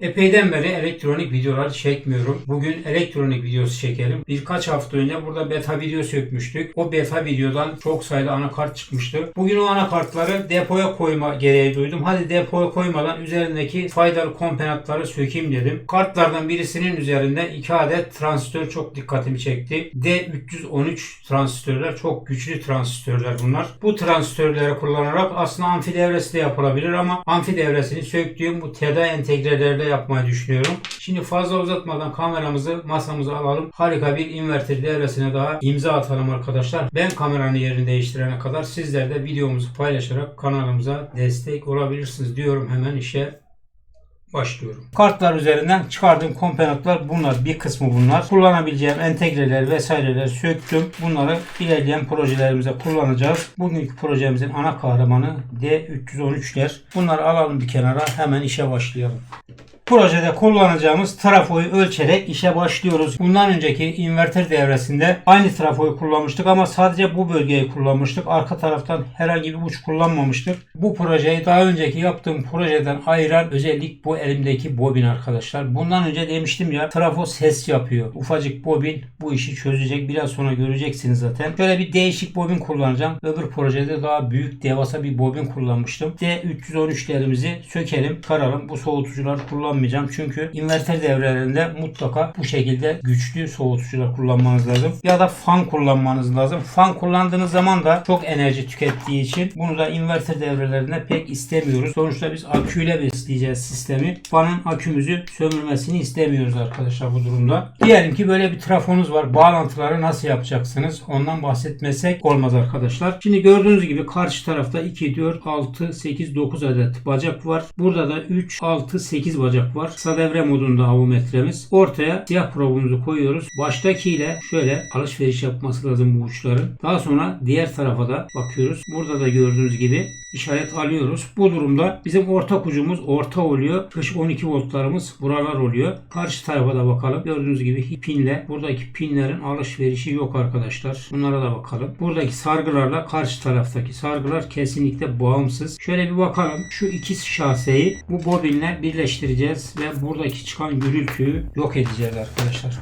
Epeyden beri elektronik videolar çekmiyorum. Bugün elektronik videosu çekelim. Birkaç hafta önce burada beta video sökmüştük. O beta videodan çok sayıda anakart çıkmıştı. Bugün o anakartları depoya koyma gereği duydum. Hadi depoya koymadan üzerindeki faydalı komponentleri sökeyim dedim. Kartlardan birisinin üzerinde 2 adet transistör çok dikkatimi çekti. D313 transistörler çok güçlü transistörler bunlar. Bu transistörleri kullanarak aslında amfi devresi de yapılabilir ama amfi devresini söktüğüm bu TEDA entegrelerle yapmayı düşünüyorum. Şimdi fazla uzatmadan kameramızı masamıza alalım. Harika bir inverter devresine daha imza atalım arkadaşlar. Ben kameranın yerini değiştirene kadar sizler de videomuzu paylaşarak kanalımıza destek olabilirsiniz diyorum hemen işe başlıyorum. Kartlar üzerinden çıkardığım komponentler bunlar. Bir kısmı bunlar. Kullanabileceğim entegreler vesaireler söktüm. Bunları ilerleyen projelerimize kullanacağız. Bugünkü projemizin ana kahramanı D313'ler. Bunları alalım bir kenara. Hemen işe başlayalım. Projede kullanacağımız trafoyu ölçerek işe başlıyoruz. Bundan önceki inverter devresinde aynı trafoyu kullanmıştık ama sadece bu bölgeyi kullanmıştık. Arka taraftan herhangi bir uç kullanmamıştık. Bu projeyi daha önceki yaptığım projeden ayıran özellik bu elimdeki bobin arkadaşlar. Bundan önce demiştim ya trafo ses yapıyor. Ufacık bobin bu işi çözecek. Biraz sonra göreceksiniz zaten. Şöyle bir değişik bobin kullanacağım. Öbür projede daha büyük devasa bir bobin kullanmıştım. D313'lerimizi sökelim, karalım. Bu soğutucuları kullanmayacağım. Çünkü inverter devrelerinde mutlaka bu şekilde güçlü soğutucular kullanmanız lazım. Ya da fan kullanmanız lazım. Fan kullandığınız zaman da çok enerji tükettiği için bunu da inverter devrelerinde pek istemiyoruz. Sonuçta biz aküyle besleyeceğiz sistemi. Fanın akümüzü sömürmesini istemiyoruz arkadaşlar bu durumda. Diyelim ki böyle bir trafonuz var. Bağlantıları nasıl yapacaksınız? Ondan bahsetmesek olmaz arkadaşlar. Şimdi gördüğünüz gibi karşı tarafta 2, 4, 6, 8, 9 adet bacak var. Burada da 3, 6, 8 bacak var. Kısa devre modunda avometremiz. Ortaya siyah probumuzu koyuyoruz. Baştakiyle şöyle alışveriş yapması lazım bu uçların. Daha sonra diğer tarafa da bakıyoruz. Burada da gördüğünüz gibi işaret alıyoruz. Bu durumda bizim ortak ucumuz orta oluyor. Dış 12 voltlarımız buralar oluyor. Karşı tarafa da bakalım. Gördüğünüz gibi pinle buradaki pinlerin alışverişi yok arkadaşlar. Bunlara da bakalım. Buradaki sargılarla karşı taraftaki sargılar kesinlikle bağımsız. Şöyle bir bakalım. Şu iki şaseyi bu bobinle birleştireceğiz ve buradaki çıkan gürültüyü yok edeceğiz arkadaşlar.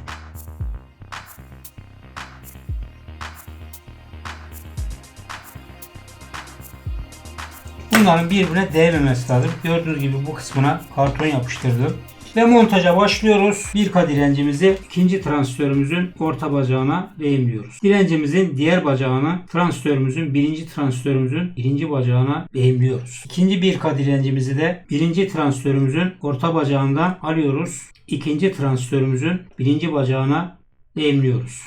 Bunların birbirine değmemesi lazım. Gördüğünüz gibi bu kısmına karton yapıştırdım. Ve montaja başlıyoruz. Bir K direncimizi ikinci transistörümüzün orta bacağına değimliyoruz. Direncimizin diğer bacağını transistörümüzün birinci transistörümüzün birinci bacağına değimliyoruz. İkinci bir K direncimizi de birinci transistörümüzün orta bacağından alıyoruz. İkinci transistörümüzün birinci bacağına değimliyoruz.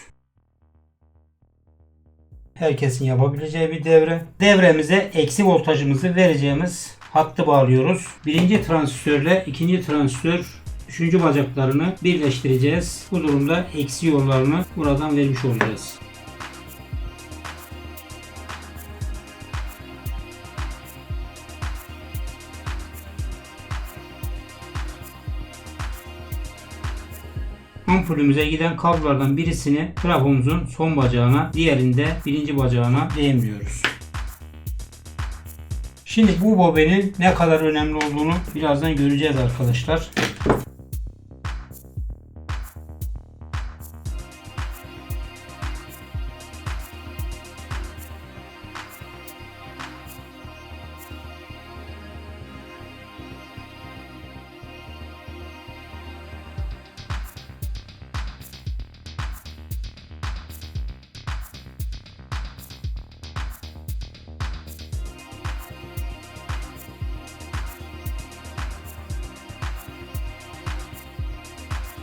Herkesin yapabileceği bir devre. Devremize eksi voltajımızı vereceğimiz hattı bağlıyoruz. Birinci transistörle ikinci transistör üçüncü bacaklarını birleştireceğiz. Bu durumda eksi yollarını buradan vermiş olacağız. ampulümüze giden kablolardan birisini trafomuzun son bacağına, diğerinde birinci bacağına değmiyoruz. Şimdi bu bobinin ne kadar önemli olduğunu birazdan göreceğiz arkadaşlar.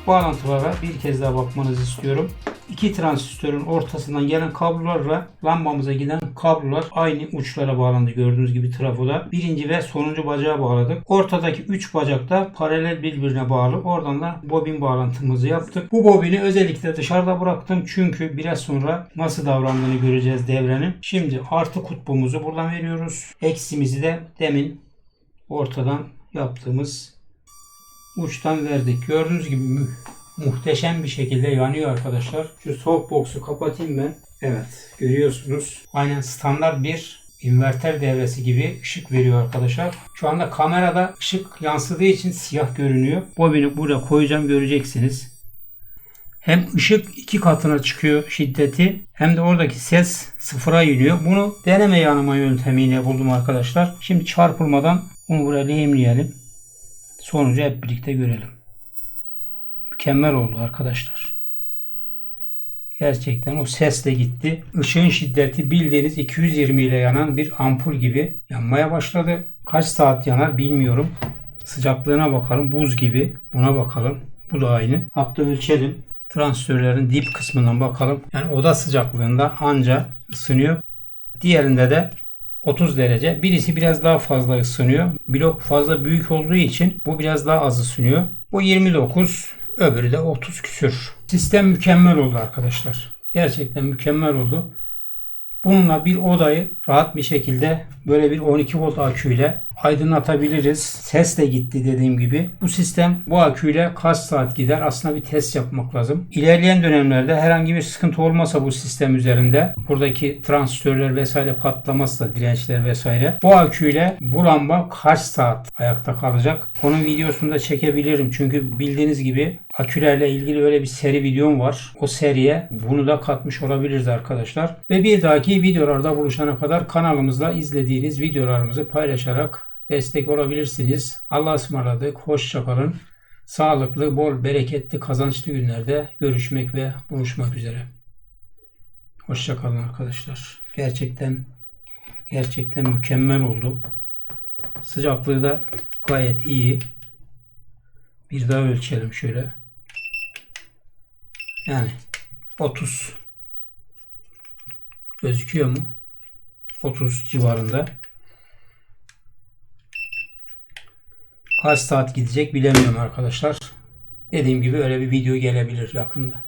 Bağlantılara bir kez daha bakmanızı istiyorum. İki transistörün ortasından gelen kablolarla lambamıza giden kablolar aynı uçlara bağlandı gördüğünüz gibi trafoda. Birinci ve sonuncu bacağa bağladık. Ortadaki 3 bacak da paralel birbirine bağlı. Oradan da bobin bağlantımızı yaptık. Bu bobini özellikle dışarıda bıraktım çünkü biraz sonra nasıl davrandığını göreceğiz devrenin. Şimdi artı kutbumuzu buradan veriyoruz. Eksimizi de demin ortadan yaptığımız uçtan verdik. Gördüğünüz gibi mü- muhteşem bir şekilde yanıyor arkadaşlar. Şu softbox'u kapatayım ben. Evet görüyorsunuz. Aynen standart bir inverter devresi gibi ışık veriyor arkadaşlar. Şu anda kamerada ışık yansıdığı için siyah görünüyor. Bobini buraya koyacağım göreceksiniz. Hem ışık iki katına çıkıyor şiddeti hem de oradaki ses sıfıra iniyor. Bunu deneme yanıma yöntemiyle buldum arkadaşlar. Şimdi çarpılmadan bunu buraya lehimleyelim. Sonucu hep birlikte görelim. Mükemmel oldu arkadaşlar. Gerçekten o ses de gitti. Işığın şiddeti bildiğiniz 220 ile yanan bir ampul gibi yanmaya başladı. Kaç saat yanar bilmiyorum. Sıcaklığına bakalım. Buz gibi. Buna bakalım. Bu da aynı. Hatta ölçelim. Transistörlerin dip kısmından bakalım. Yani oda sıcaklığında anca ısınıyor. Diğerinde de 30 derece. Birisi biraz daha fazla ısınıyor. Blok fazla büyük olduğu için bu biraz daha az ısınıyor. Bu 29, öbürü de 30 küsür. Sistem mükemmel oldu arkadaşlar. Gerçekten mükemmel oldu. Bununla bir odayı rahat bir şekilde böyle bir 12 volt aküyle aydınlatabiliriz. Ses de gitti dediğim gibi. Bu sistem bu aküyle kaç saat gider aslında bir test yapmak lazım. İlerleyen dönemlerde herhangi bir sıkıntı olmasa bu sistem üzerinde buradaki transistörler vesaire patlamazsa dirençler vesaire bu aküyle bu lamba kaç saat ayakta kalacak? Onun videosunu da çekebilirim. Çünkü bildiğiniz gibi akülerle ilgili öyle bir seri videom var. O seriye bunu da katmış olabiliriz arkadaşlar. Ve bir dahaki videolarda buluşana kadar kanalımızda izlediğiniz videolarımızı paylaşarak destek olabilirsiniz. Allah'a ısmarladık. Hoşçakalın. Sağlıklı, bol, bereketli, kazançlı günlerde görüşmek ve buluşmak üzere. Hoşçakalın arkadaşlar. Gerçekten gerçekten mükemmel oldu. Sıcaklığı da gayet iyi. Bir daha ölçelim şöyle. Yani 30 gözüküyor mu? 30 civarında. Kaç saat gidecek bilemiyorum arkadaşlar. Dediğim gibi öyle bir video gelebilir yakında.